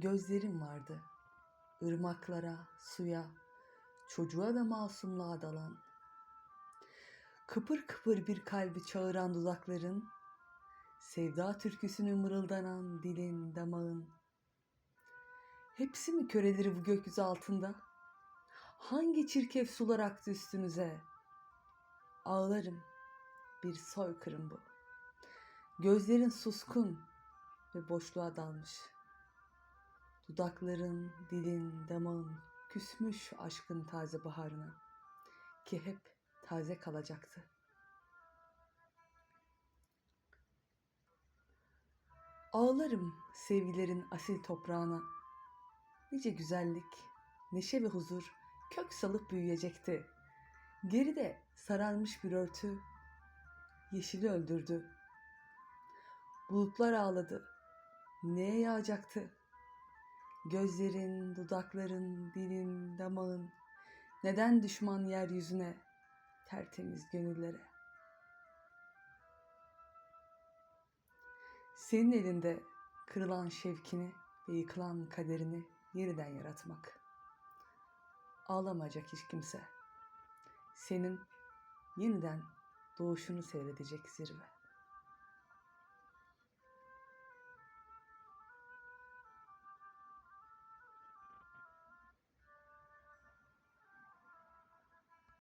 gözlerin vardı. ırmaklara, suya, çocuğa ve masumluğa dalan. Kıpır kıpır bir kalbi çağıran dudakların, sevda türküsünü mırıldanan dilin, damağın. Hepsi mi köreleri bu gökyüzü altında? Hangi çirkef sular aktı üstünüze? Ağlarım, bir soykırım bu. Gözlerin suskun ve boşluğa dalmış. Dudakların, dilin, damağın küsmüş aşkın taze baharına ki hep taze kalacaktı. Ağlarım sevgilerin asil toprağına. Nice güzellik, neşe ve huzur kök salıp büyüyecekti. Geride sararmış bir örtü yeşili öldürdü. Bulutlar ağladı. Neye yağacaktı? Gözlerin, dudakların, dilin, damağın neden düşman yeryüzüne, tertemiz gönüllere? Senin elinde kırılan şevkini ve yıkılan kaderini yeniden yaratmak. Ağlamayacak hiç kimse. Senin yeniden doğuşunu seyredecek zirve.